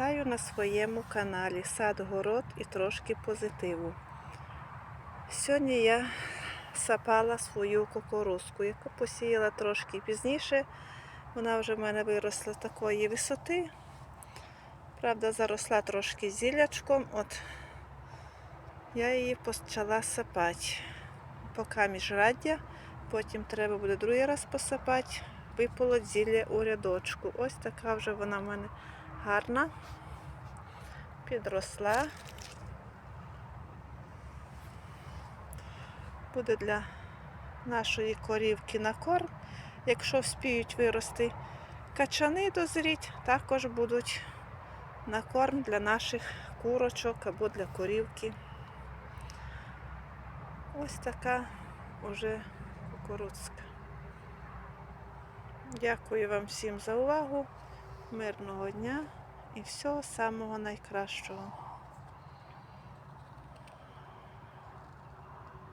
Вітаю на своєму каналі Сад, город і трошки позитиву. Сьогодні я сапала свою кукурузку, яку посіяла трошки пізніше. Вона вже в мене виросла такої висоти. Правда, заросла трошки зілячком. От я її почала сапати. Поки міжраддя, потім треба буде другий раз посапати, виполоть зілля у рядочку. Ось така вже вона в мене гарна, підросла. Буде для нашої корівки на корм. Якщо вспіють вирости качани дозріть, також будуть на корм для наших курочок або для корівки. Ось така уже кукурудзка. Дякую вам всім за увагу. Мирного дня і всього самого найкращого.